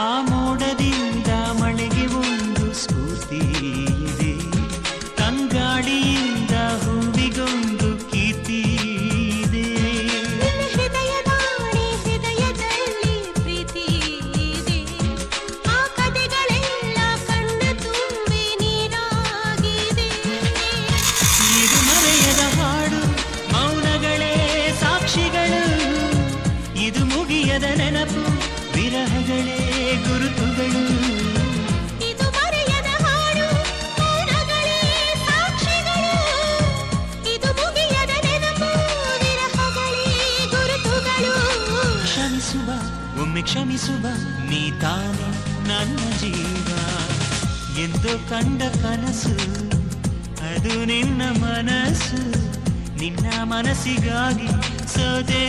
ಆ ಮೋಡದಿಂದ ಮಳೆಗೆ ಒಂದು ಸ್ಫೂರ್ತಿ ಇದೆ. ತಂಗಾಳಿಯಿಂದ ಹೂವಿಗೊಂದು ಕೀರ್ತಿ ಇದೆ. ಇದು ಮರೆಯದ ಹಾಡು ಮೌನಗಳೇ ಸಾಕ್ಷಿಗಳು. ಇದು ಮುಗಿಯದ ನೆನಪು ವಿರಹಗಳೇ ಗುರುತುಗಳು. ಕ್ಷಮಿಸುವ ಒಮ್ಮೆ ಕ್ಷಮಿಸುವ ನೀ ತಾನೆ ನನ್ನ ಜೀವ. ಎಂದು ಕಂಡ ಕನಸು ಅದು ನಿನ್ನ ಮನಸ್ಸು ನಿನ್ನ ಮನಸ್ಸಿಗಾಗಿ ಸೋದೆ